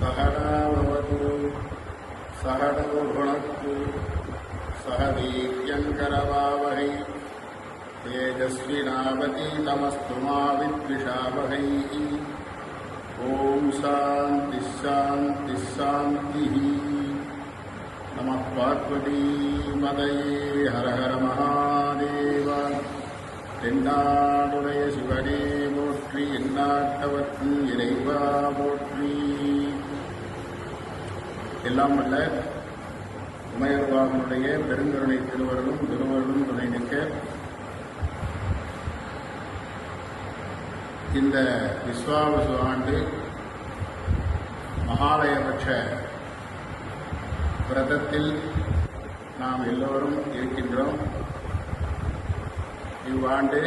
सहनावतु सहनौ भुणक्तु सह वीर्यङ्करवावहै तेजस्विनावतीतमस्तु मा विद्विषावहैः ॐ शान्तिः शान्तिः நம பார்வதிமதையே ஹர ஹர மகாதேவ தென்னாடுடைய சிவனே போற்றி எந்நாட்டவர்க்கு இறைவா போற்றி எல்லாம் அல்ல உமையர்வாகனுடைய பெருங்கருணை திருவருளும் திருவருளும் துணை நிற்க. இந்த விஸ்வாவசு ஆண்டு மகாலயபட்ச விரதத்தில் நாம் எல்லோரும் இருக்கின்றோம். இவ்வாண்டு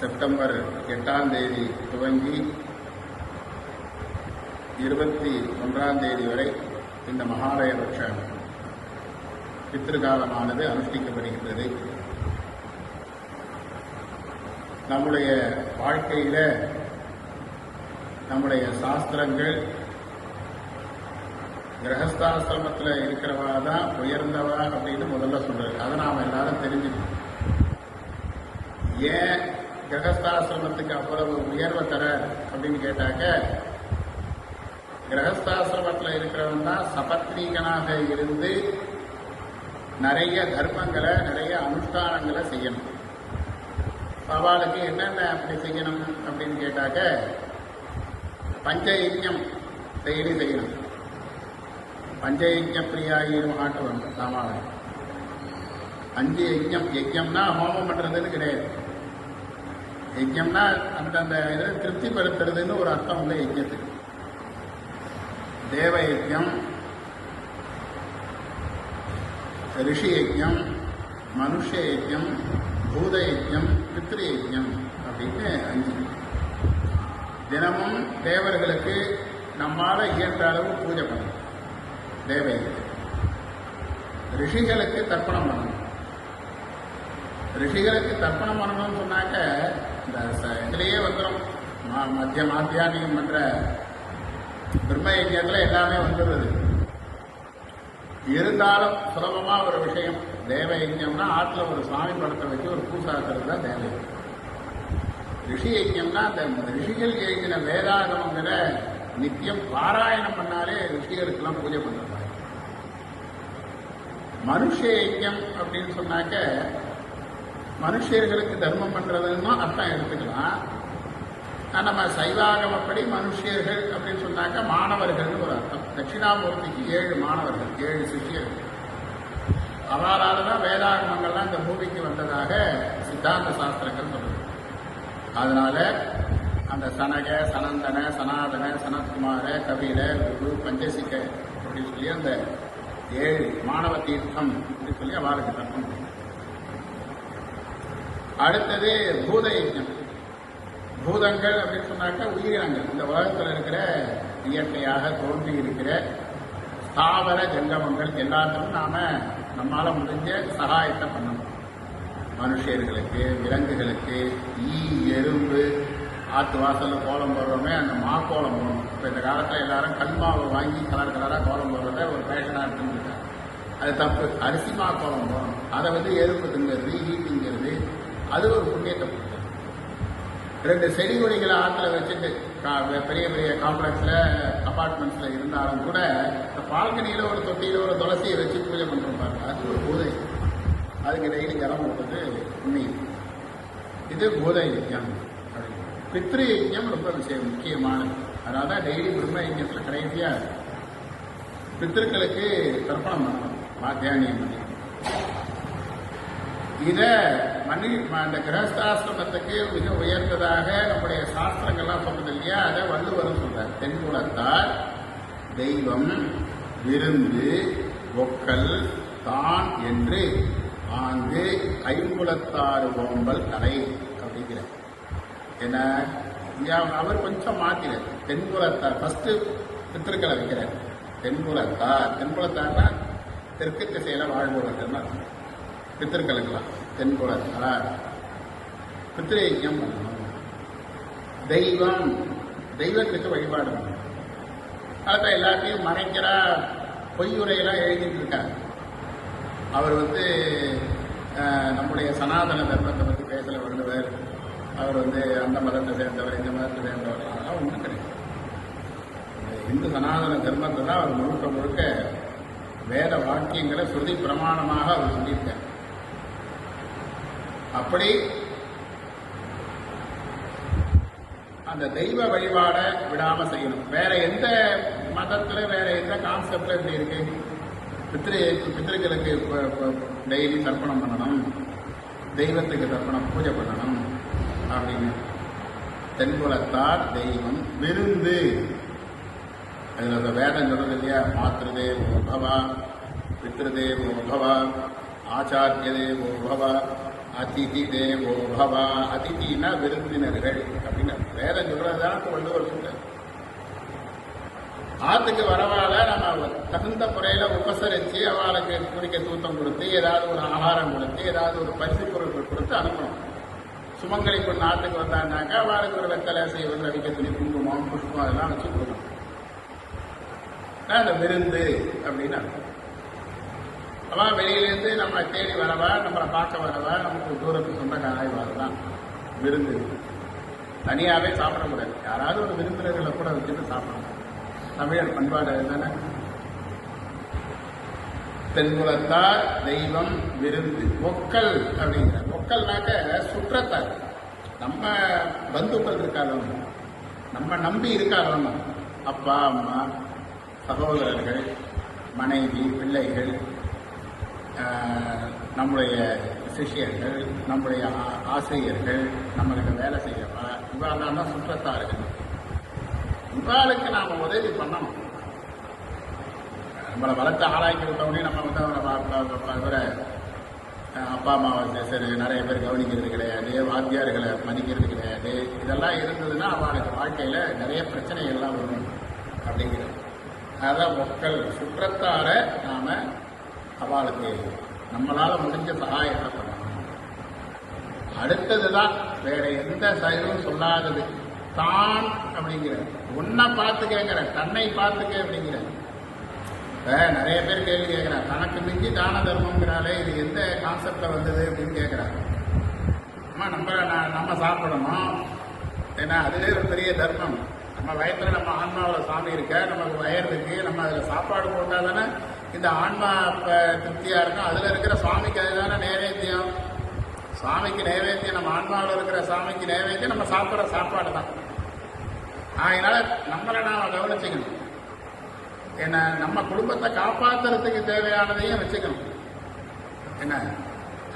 செப்டம்பர் எட்டாம் தேதி துவங்கி இருபத்தி ஒன்றாம் தேதி வரை இந்த மகாலயபட்ச பித்திருக்காலமானது அனுஷ்டிக்கப்படுகின்றது. நம்முடைய வாழ்க்கையில நம்முடைய சாஸ்திரங்கள் கிரகஸ்தாசிரமத்தில் இருக்கிறவா தான் உயர்ந்தவா அப்படின்னு முதல்ல சொல்றாரு. அதை நாம் எல்லாரும் தெரிஞ்சுக்கணும். ஏன் கிரகஸ்தாசிரமத்துக்கு அவ்வளவு உயர்வை தர அப்படின்னு கேட்டாக்க கிரகஸ்தாசிரமத்தில் இருக்கிறவன் தான் சபத்ரீகனாக இருந்து நிறைய தர்மங்களை நிறைய அனுஷ்டானங்களை செய்யணும். சவாலுக்கு என்னென்ன அப்படி செய்யணும் அப்படின்னு கேட்டாக்க பஞ்சயஜ்யம் டெய்லி செய்யணும். பஞ்சயஜ்ய பிரியாயிரம் ஆட்டுவன் ராமாவன் அஞ்சு யஜ்யம் யஜ்யம்னா ஹோமம் பண்றதுன்னு கிடையாது. யஜ்யம்னா அந்தந்த இதை திருப்திப்படுத்துறதுன்னு ஒரு அர்த்தம் உள்ள யஜ்யத்துக்கு தேவ யஜ்யம் ரிஷி யஜ்யம் மனுஷ யஜ்யம் பூத யஜ்யம் பித்ரு யஜ்யம் அப்படின்னு அஞ்சு. தினமும் தேவர்களுக்கு நம்மால இயன்ற அளவு பூஜை பண்ணணும். தேவை ரிஷிகளுக்கு தர்ப்பணம் பண்ணணும். ரிஷிகளுக்கு தர்ப்பணம் பண்ணணும்னு சொன்னாக்க இந்த இதுலயே வந்துடும் மத்திய மாத்தியானியம் பண்ற பிரம்ம யஜ்யத்தில் எல்லாமே வந்துடுறது இருந்தாலும் சுலபமா ஒரு விஷயம் தேவ யஜ்யம்னா ஆற்றுல ஒரு சுவாமி படத்தை வச்சு ஒரு பூசாக்கிறது தான் தேவ. ரிஷி யஜ்யம்னா அந்த ரிஷிகள் எழுதின வேதாகமங்கிற நித்தியம் பாராயணம் பண்ணாலே ரிஷிகளுக்கெல்லாம் பூஜை பண்ணுறாங்க மனுஷ யஜ்யம் அப்படின்னு சொன்னாக்க மனுஷர்களுக்கு தர்மம் பண்றதுன்னு அர்த்தம் எடுத்துக்கலாம். நம்ம சைவாகமப்படி மனுஷியர்கள் அப்படின்னு சொன்னாக்க மாணவர்கள்னு ஒரு அர்த்தம். தட்சிணாமூர்த்திக்கு ஏழு மாணவர்கள் ஏழு சிஷியர்கள் அவரால் தான் வேதாகமங்கள்லாம் இந்த பூமிக்கு வந்ததாக சித்தாந்த சாஸ்திரங்கள் சொல்லுது. அதனால அந்த சனக சனந்தன சனாதன சனத்குமார கபில குரு பஞ்சசிக அப்படின்னு சொல்லி அந்த ஏழு மாணவ தீர்த்தம் அப்படின்னு சொல்லி அவளுக்கு தர்ப்பம் அடுத்தது பூத யஜ்யம் பூதங்கள் அப்படின்னு சொன்னாக்க உயிரினங்கள். இந்த உலகத்தில் இருக்கிற இயற்கையாக தோன்றி இருக்கிற ஸ்தாவர ஜங்கமங்கள் எல்லாத்துக்கும் நாம நம்மால முடிஞ்ச சகாயத்தை பண்ணணும். மனுஷர்களுக்கு விலங்குகளுக்கு ஈ எறும்பு ஆற்று வாசலில் கோலம் போடுறோமே அந்த மா கோலம் போடணும். இப்போ இந்த காலத்தில் எல்லாரும் கண்மாவை வாங்கி கலர் கலராக கோலம் போடுறத ஒரு ஃபேஷனாக எடுத்துருக்காங்க அது தப்பு. அரிசி மா கோலம் போடணும். அதை வந்து எறும்பு திங்கிறது ஈ அது ஒரு புண்ணியத்தை ரெண்டு செடி கொடிகளை ஆற்றுல வச்சுட்டு கா- பெரிய பெரிய காம்ப்ளெக்ஸில் அபார்ட்மெண்ட்ஸில் இருந்தாலும் கூட இந்த பால்கனியில் ஒரு தொட்டியில் ஒரு துளசியை வச்சு பூஜை பண்ணுறோம் பாருங்க. அது ஒரு பூதை அதுக்கு டெய்லி ஜலம் கொடுத்தது உண்மை. இது பூதை யஜ்யம் பித்ரு யஜ்யம் ரொம்ப விஷயம் முக்கியமானது. அதனால தான் டெய்லி பிரம்ம யஜ்யத்தில் கடைசியாக பித்திருக்களுக்கு தர்ப்பணம் பண்ணணும் மாத்தியானியம் பண்ணி. இத மன்னி அந்த கிரகஸ்தாசிரமத்துக்கு மிக உயர்ந்ததாக நம்முடைய சாஸ்திரங்கள்லாம் சொல்றது இல்லையா? அதை வள்ளுவர் சொல்றார். தென்குலத்தார் தெய்வம் விருந்து ஒக்கல் தான் என்று. ஆங்கு ஐங்குலத்தாறு ஓம்பல் கலை அப்படிங்கிற என்ன இங்க அவர் கொஞ்சம் மாத்தினார் தென்குலத்தார் ஃபர்ஸ்ட் பித்திருக்களை வைக்கிறார் தென்புலத்தார் தென்புலத்தார்னா தெற்கு திசையில வாழ்பவர்கள் பித்திருக்களுக்கெல்லாம். தென்புலத்தார் பித்திரேயம் தெய்வம். தெய்வத்துக்கு வழிபாடு அதான் எல்லாத்தையும் மறைக்கிறா பொய்யுரையெல்லாம் எழுதிட்டு இருக்காங்க அவர் வந்து நம்முடைய சனாதன தர்மத்தை பற்றி பேசல வருந்தவர் அவர் வந்து அந்த மதத்தை சேர்ந்தவர் இந்த மதத்தை சேர்ந்தவர். அதெல்லாம் ஒன்றும் கிடையாது. இந்து சனாதன தர்மத்தை தான் அவர் முழுக்க முழுக்க வேத வாக்கியங்களை ஸ்ருதி பிரமாணமாக அவர் சொல்லியிருக்கார். அப்படி அந்த தெய்வ வழிபாடை விடாம செய்யணும். வேற எந்த மதத்துல வேற எந்த கான்செப்ட்ல இப்படி இருக்கு? பித்திரு பித்திருக்களுக்கு டெய்லி தர்ப்பணம் பண்ணணும். தெய்வத்துக்கு தர்ப்பணம் பூஜை பண்ணணும். அப்படின்னு. தென்புலத்தார் தெய்வம் விருந்து. அதில் அந்த வேதம் சொல்றது இல்லையா? மாத்திருதே உபவா பித்ருதே உபவா ஆச்சாரியதே உபவா அதிதி தேவோ பவா அதிதினா விருந்தினர்கள் அப்படின்னு. வேதம் சொல்றதுதான் வள்ளுவர் சொல்றார் ஆத்துக்கு வரவால நம்ம தகுந்த முறையில உபசரிச்சு அவளுக்கு குடிக்க தூத்தம் கொடுத்து ஏதாவது ஒரு ஆகாரம் கொடுத்து ஏதாவது ஒரு பரிசு பொருட்கள் கொடுத்து அனுப்பணும். சுமங்கலி பொண்ணு ஆத்துக்கு வந்தாங்கனாக்கா அவளுக்கு ஒரு வெத்தலை செய்வது அடிக்க துணி குங்குமம் புஷ்பம் அதெல்லாம் வச்சு கொடுக்கணும். அதான் அந்த விருந்து அப்படின்னு அவன் வெளியிலேருந்து நம்ம தேடி வரவா நம்மளை பார்க்க வரவா நமக்கு தூரத்து சொந்தக்காராய் வரலாம் விருந்து. தனியாவே சாப்பிடக்கூடாது யாராவது ஒரு விருந்தினர்களை கூட வச்சுட்டு சாப்பிடணும். தமிழர் பண்பாடு தானே? தென்குலத்தார் தெய்வம் விருந்து. ஒக்கல் அப்படிங்கிற மக்கள்னாக்க சுற்றத்தார். நம்ம பந்துக்கள் இருக்காதவங்க. நம்ம நம்பி இருக்காதவங்க. அப்பா அம்மா சகோதரர்கள் மனைவி பிள்ளைகள் ஆஹ், நம்முடைய சிஷ்யர்கள் நம்முடைய ஆசிரியர்கள் நம்மளுக்கு வேலை செய்யறவா இவாளெல்லாம் தான் சுற்றத்தார்கள் இவாளுக்கு நாம உதவி பண்ணணும். நம்மளை வளர்த்து ஆளாக்கி விட்டவனே நம்ம வந்து அவரை அப்பா அம்மாவை சரி, நிறைய பேர் கவனிக்கிறது கிடையாது வாத்தியார்களை மதிக்கிறது கிடையாது. இதெல்லாம் இருந்ததுன்னா அவளுக்கு வாழ்க்கையில நிறைய பிரச்சனைகள்லாம் வரும் அப்படிங்கிறது. அதான் மக்கள் சுற்றத்தார நாம அவளுக்கு நம்மளால முடிஞ்ச சகாயத்தை பண்ணணும். அடுத்ததுதான் வேற எந்த செயலும் சொல்லாதது. தான் அப்படிங்கிற உன்னை பார்த்துக்கங்கிற தன்னை பார்த்துக்க அப்படிங்கிற நிறைய பேர் கேள்வி கேட்கிறாங்க. தனக்கு மிஞ்சி தான தர்மம்ங்கிறாலே இது எந்த கான்செப்டில் வந்தது அப்படின்னு கேட்குறாங்க. அம்மா நம்ம நம்ம சாப்பிடணும்? ஏன்னா அதுவே ஒரு பெரிய தர்மம். நம்ம வயத்தில் நம்ம ஆன்மாவில் சாமி இருக்க? நமக்கு வயர் இருக்கு. நம்ம அதில் சாப்பாடு போட்டால் தானே இந்த ஆன்மா இப்போ திருப்தியாக இருக்கும் அதில் இருக்கிற சுவாமிக்கு அதுதானே நைவேத்தியம். சுவாமிக்கு நைவேத்தியம் நம்ம ஆன்மாவில் இருக்கிற சாமிக்கு நைவேத்தியம் நம்ம சாப்பிட்ற சாப்பாடு தான் அதனால் நம்மளை நான் கவனிச்சுக்கணும். என்ன நம்ம குடும்பத்தை காப்பாத்துறதுக்கு தேவையானதையும் வச்சுக்கணும். என்ன?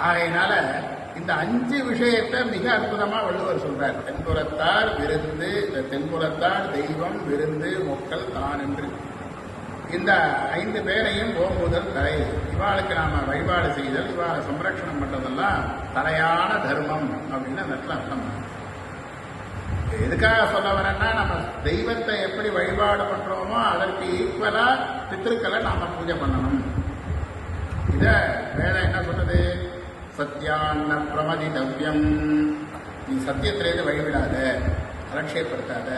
ஆகையினால இந்த அஞ்சு விஷயத்தை மிக அற்புதமா வள்ளுவர் சொல்றார். தென்புறத்தார் விருந்து இந்த தென்புறத்தார் தெய்வம் விருந்து மக்கள் தான் என்று இந்த ஐந்து பேரையும் ஓம்புதல் தலை இவாளுக்கு நாம வழிபாடு செய்தல் இவாளை சம்ரட்சணம் பண்றதெல்லாம் தலையான தர்மம் அப்படின்னு அந்த அர்த்தம். எதுக்காக சொல்ல வரேன்னா நம்ம தெய்வத்தை எப்படி வழிபாடு பண்றோமோ அதற்கு ஈக்குவலா பித்திருக்களை நாம பூஜை பண்ணணும். இத வேலை என்ன சொல்றது? பிரமதி பிரமதிதவ்யம். நீ சத்தியத்திலேருந்து வழிவிடாத அலட்சியப்படுத்தாத.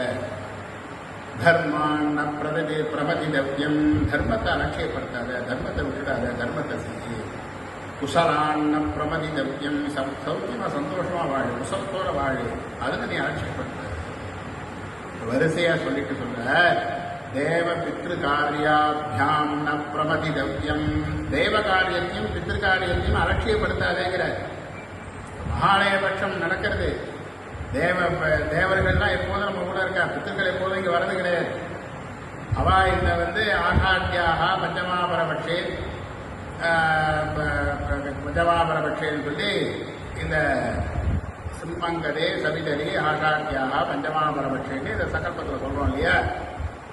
தர்மான்ன பிரதி பிரமதிதவ்யம். தர்மத்தை அலட்சியப்படுத்தாத தர்மத்தை விட்டுடாத தர்மத்தை செஞ்சு. குசலான்ன பிரமதிதவ்யம். சௌ சௌக்கியமா சந்தோஷமா வாழு. குசலத்தோட வாழு. அதுக்கு நீ அலட்சியப்படுத்த வரிசையா சொல்லிட்டு சொல்ற. தேவ பித்ரு காரியாபியாம் ந பிரமதிதவ்யம் தேவ காரியத்தையும் பித்ரு காரியத்தையும் அலட்சியப்படுத்தாதேங்கிற மகாலயபட்சம் நடக்கிறது. தேவ தேவர்கள்லாம் எப்போதும் நம்ம கூட இருக்கா? பித்திருக்கள் எப்போதும் இங்க வர்றது கிடையாது. அவா இந்த வந்து ஆகாட்டியாக பஞ்சமாபரபட்சே பஞ்சமாபரபட்சேன்னு சொல்லி இந்த சிம்மங்கதே சவிதரி ஆகாட்டியாக பஞ்சமாபரபட்சேன்னு இந்த சங்கல்பத்தில் சொல்கிறோம் இல்லையா?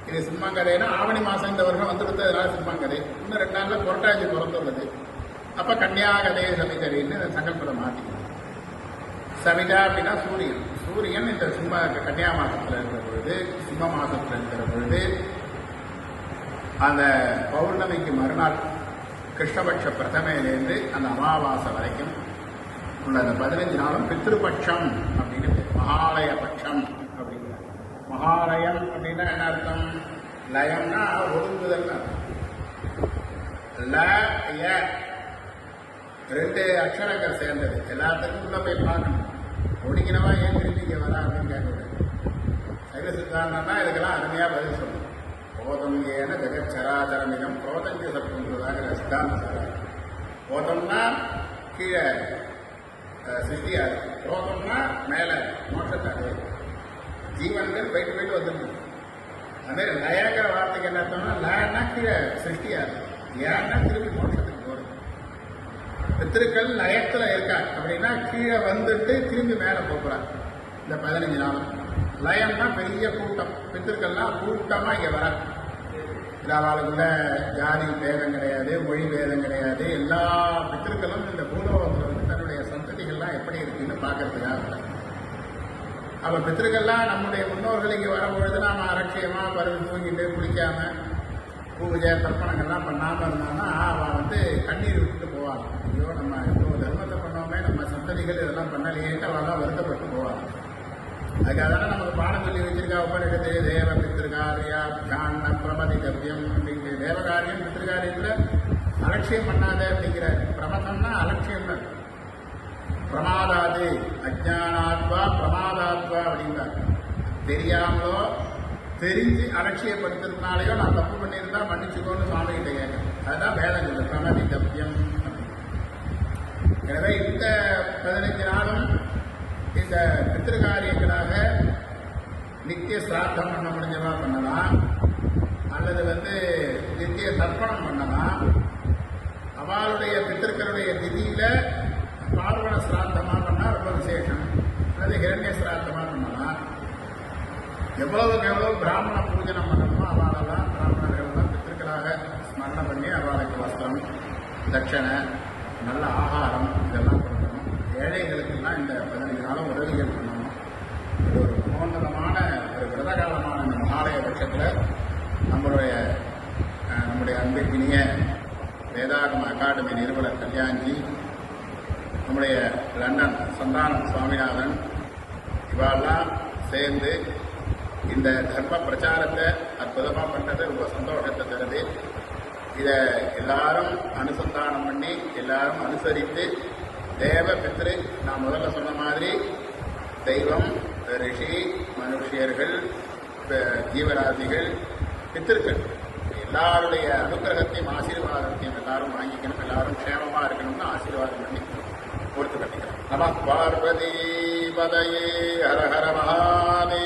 இது சிம்மங்கதைன்னா ஆவணி மாதம் இந்த வருஷம் வந்துடுது அதனால சிம்மங்கதை இன்னும் ரெண்டு நாளில் புரட்டாஜி பிறந்துள்ளது. அப்போ கன்னியாகதே சவிதரின்னு இந்த சங்கல்பத்தை மாற்றிக்கணும் சவிதா அப்படின்னா சூரியன். சூரியன் இந்த சிம்ம கன்னியா மாதத்தில் இருக்கிற பொழுது சிம்ம மாசத்துல இருக்கிற பொழுது அந்த பௌர்ணமிக்கு மறுநாள் கிருஷ்ணபட்ச பிரதமையிலேருந்து அந்த அமாவாசை வரைக்கும் உள்ள அந்த பதினஞ்சு நாளும் பித்ருபட்சம் அப்படின்னு பேர். மகாலய பட்சம் அப்படிங்கிற மகாலயம் அப்படின்னா என்ன அர்த்தம்? லயம்னா ஒடுங்குதல் அர்த்தம். ல ய ரெண்டு அக்ஷரங்கள் சேர்ந்தது. எல்லாத்துக்கும் உள்ள போய் பார்க்கணும். ஒடுங்கினவா ஏன் திரும்பி இங்கே வரா அப்படின்னு கேட்கக்கூடாது. சைவ சித்தாந்தம்னா இதுக்கெல்லாம் அருமையாக பதில் சொல்லணும். போதம் ஏன ஜெகச்சராச்சரமிகம் புரோதஞ்ச சத்துன்றதாக சித்தாந்தம் சொல்றாரு போதம்னா கீழே அஹ், சிருஷ்டியாது புரோதம்னா மேலே மோட்சத்தாரு ஜீவன்கள் போயிட்டு போயிட்டு வந்துடணும் அதே லயங்கிற வார்த்தைக்கு என்ன அர்த்தம்னா லயன்னா கீழே சிருஷ்டியாது ஏன்னா திருப்பி மோட்சத்துக்கு போகிறது பித்திருக்கள் லயத்துல இருக்கா? அப்படின்னா கீழே வந்துட்டு திரும்பி மேலே போகிறாங்க இந்த பதினஞ்சு நாள். லயம்னா பெரிய கூட்டம். பித்திருக்கள்லாம் கூட்டமா இங்க வர அவளுக்குள்ள ஜாதி பேதம் கிடையாது மொழி பேதம் கிடையாது. எல்லா பித்திருக்களும் இந்த பூலோகத்தில் வந்து தன்னுடைய சந்ததிகள்லாம் எப்படி இருக்குன்னு பார்க்கறதுக்காக வராங்க. அப்ப பித்திருக்கள்லாம் நம்முடைய முன்னோர்கள் இங்கே வரும்பொழுது நாம அலட்சியமா பருவம் தூங்கிட்டு குளிக்காம பூஜை தர்ப்பணங்கள்லாம் பண்ணாம இருந்தான்னா அவ வந்து கண்ணீர் விட்டுட்டு போவாங்க ஐயோ நம்ம இப்போ தர்மத்தை பண்ணோமே நம்ம சந்ததிகள் இதெல்லாம் பண்ணலையேட்டு அவெல்லாம் வருத்தப்பட்டு போவாங்க அதுக்காக தானே நமக்கு பாடம் சொல்லி வச்சிருக்கா உபனிடத்து தேவ பித்திருக்காரியா தியான பிரமதி கத்தியம் அப்படிங்கிற தேவகாரியம் பித்திருக்காரியத்துல அலட்சியம் பண்ணாத அப்படிங்கிற பிரமதம்னா அலட்சியம் பிரமா அஜானாத்வா பிரமாதாத்வா அப்படிங்கிறார் தெரியாமலோ தெரிஞ்சு அலட்சியப்படுத்துறதுனாலையோ நான் தப்பு பண்ணியிருந்தா மன்னிச்சுக்கோன்னு சுவாமி கிட்ட கேட்கறேன் அதுதான் வேதம் சொல்லு பிரமதி தப்பியம் எனவே இந்த பதினைஞ்சு நாளும் இந்த பித்திருக்காரியங்களாக நித்திய சிராத்தம் பண்ண முடிஞ்சவா பண்ணலாம். அல்லது வந்து நித்திய தர்ப்பணம் பண்ணலாம். அவளுடைய பித்திருக்களுடைய திதியில பார்வண சிராத்தமா பண்ணா ரொம்ப விசேஷம் அல்லது ஹிரண்ய சிராத்தமாக பண்ணலாம் எவ்வளவுக்கு எவ்வளவு பிராமண பூஜனம் பண்ணணுமோ அவளெல்லாம் பிராமணர்கள்லாம் பித்திருக்களாக ஸ்மரணம் பண்ணி அவளுக்கு வஸ்திரம் தட்சணை நல்ல ஆகாரம் இதெல்லாம் கொடுக்கணும். ஏழைகளுக்கெல்லாம் இந்த பதினஞ்சு நாளும் உதவிகள் பண்ணணும். இது ஒரு மகோன்னதமான ஒரு விரத காலமான இந்த மகாலய பட்சத்தில் நம்மளுடைய நம்முடைய அன்பிற்கினிய வேதாகம அகாடமி நிறுவனர் கல்யாண்ஜி நம்முடைய லண்டன் சந்தானம் சுவாமிநாதன் இவாளெல்லாம் சேர்ந்து இந்த தர்ம பிரச்சாரத்தை அற்புதமாக பண்ணது ரொம்ப சந்தோஷத்தை தருது. இதை எல்லாரும் அனுசந்தானம் பண்ணி எல்லாரும் அனுசரித்து தேவ பித்ரு நான் முதல்ல சொன்ன மாதிரி தெய்வம் ரிஷி மனுஷியர்கள் ஜீவராசிகள் பித்திருக்கள் எல்லாருடைய அனுகிரகத்தையும் ஆசீர்வாதத்தையும் எல்லாரும் வாங்கிக்கணும் எல்லாரும் க்ஷேமமாக இருக்கணும்னு ஆசீர்வாதம் பண்ணி பொறுத்து கட்டிக்கிறோம். நம பார்வதி பதையே ஹர ஹர மகாதே